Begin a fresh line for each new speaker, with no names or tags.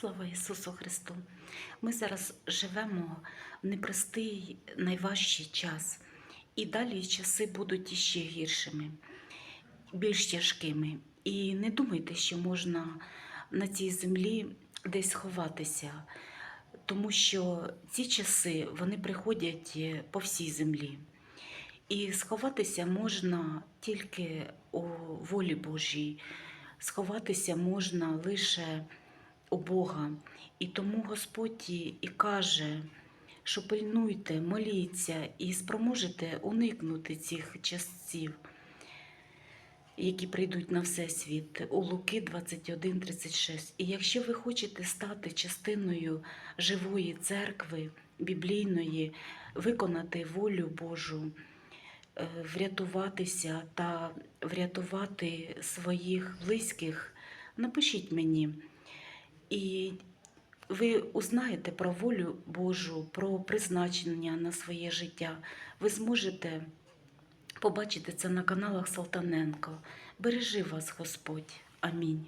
Слава Ісусу Христу! Ми зараз живемо в непростий, найважчий час, і далі часи будуть іще гіршими, більш тяжкими. І не думайте, що можна на цій землі десь ховатися, тому що ці часи вони приходять е, по всій землі. І сховатися можна тільки у волі Божій, сховатися можна лише у Бога. І тому Господь і каже, що пильнуйте, моліться і спроможете уникнути цих часів, які прийдуть на Всесвіт у Луки 21.36. І якщо ви хочете стати частиною живої церкви, біблійної, виконати волю Божу, е, врятуватися та врятувати своїх близьких, напишіть мені. І ви узнаєте про волю Божу, про призначення на своє життя. Ви зможете побачити це на каналах Салтаненко. Бережи вас Господь. Амінь.